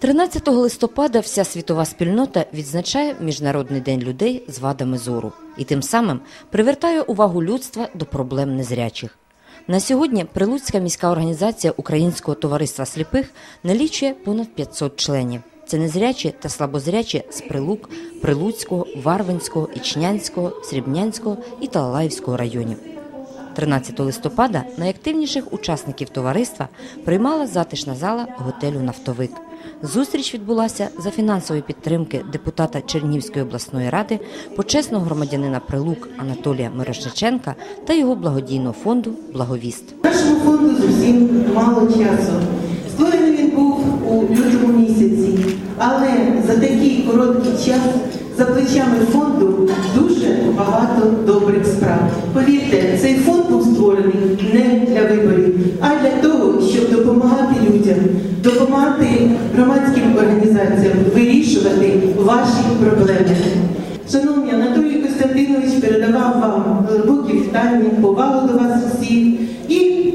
13 листопада вся світова спільнота відзначає Міжнародний день людей з вадами зору і тим самим привертає увагу людства до проблем незрячих. На сьогодні Прилуцька міська організація Українського товариства сліпих налічує понад 500 членів. Це незрячі та слабозрячі з Прилук, Прилуцького, Варвинського, Ічнянського, Срібнянського і Талалаївського районів. 13 листопада найактивніших учасників товариства приймала затишна зала готелю Нафтовик. Зустріч відбулася за фінансової підтримки депутата Чернігівської обласної ради, почесного громадянина Прилук Анатолія Мирошниченка та його благодійного фонду Благовіст. Нашому фонду зовсім мало часу. Створений він був у лютому місяці, але за такий короткий час за плечами фонду дуже багато добрих справ. Повірте, цей фонд був для а для того, щоб допомагати людям, допомагати громадським організаціям вирішувати ваші проблеми. Шановні, Анатолій Костянтинович передавав вам глибокі вітання, повагу до вас всіх. І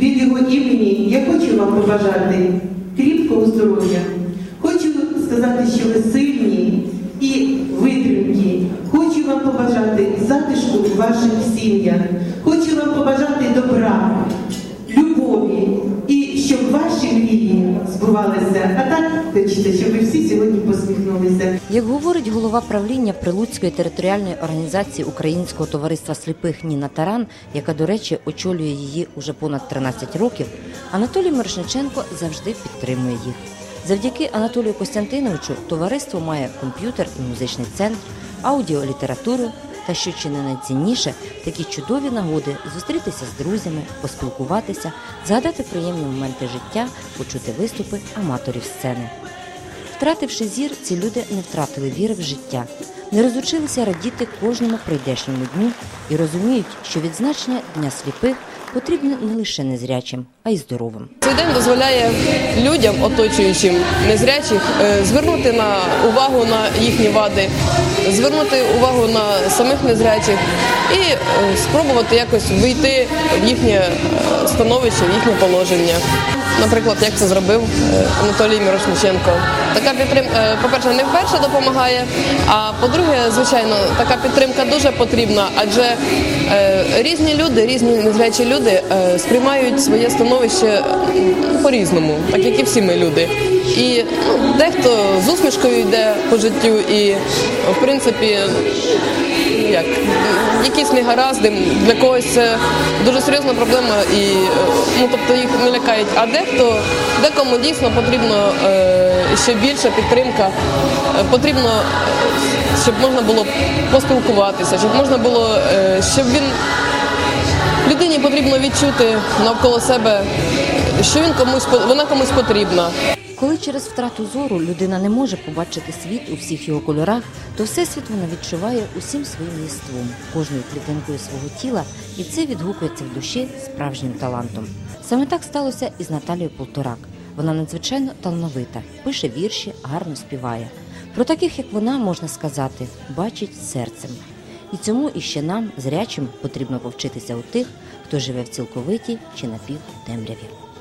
від його імені я хочу вам побажати кріпкого здоров'я. Хочу сказати, що ви сильні і витримкі. Хочу вам побажати затишку ваших сім'ях. Хочу вам побажати добра, любові і щоб ваші мрії збувалися. А так хочете, щоб ви всі сьогодні посміхнулися. Як говорить голова правління Прилуцької територіальної організації Українського товариства сліпих Ніна Таран, яка, до речі, очолює її уже понад 13 років, Анатолій Мирошниченко завжди підтримує їх. Завдяки Анатолію Костянтиновичу товариство має комп'ютер і музичний центр, аудіолітературу та, що чи не найцінніше, такі чудові нагоди зустрітися з друзями, поспілкуватися, згадати приємні моменти життя, почути виступи аматорів сцени. Втративши зір, ці люди не втратили віри в життя, не розучилися радіти кожному прийдешньому дню і розуміють, що відзначення Дня сліпих потрібне не лише незрячим, а й здоровим. Цей день дозволяє людям, оточуючим незрячих, е, звернути на увагу на їхні вади, звернути увагу на самих незрячих і е, спробувати якось вийти в їхнє е, становище, в їхнє положення. Наприклад, як це зробив е, Анатолій Мірошниченко. Така підтримка, по-перше, не вперше допомагає. А по-друге, звичайно, така підтримка дуже потрібна, адже е, різні люди, різні незрячі люди е, сприймають своє становище по-різному, так як і всі ми люди. І ну, дехто з усмішкою йде по життю, і в принципі, як якісь негаразди для когось це дуже серйозна проблема, і е, ну тобто їх не лякають. А дехто декому дійсно потрібно е, ще більша підтримка, е, потрібно, щоб можна було поспілкуватися, щоб можна було, щоб він людині потрібно відчути навколо себе, що він комусь вона комусь потрібна. Коли через втрату зору людина не може побачити світ у всіх його кольорах, то всесвіт вона відчуває усім своїм єством, кожною клітинкою свого тіла, і це відгукується в душі справжнім талантом. Саме так сталося і з Наталією Полторак. Вона надзвичайно талановита, пише вірші, гарно співає. Про таких, як вона, можна сказати, бачить серцем. І цьому іще нам, зрячим, потрібно повчитися у тих, хто живе в цілковитій чи напівтемряві.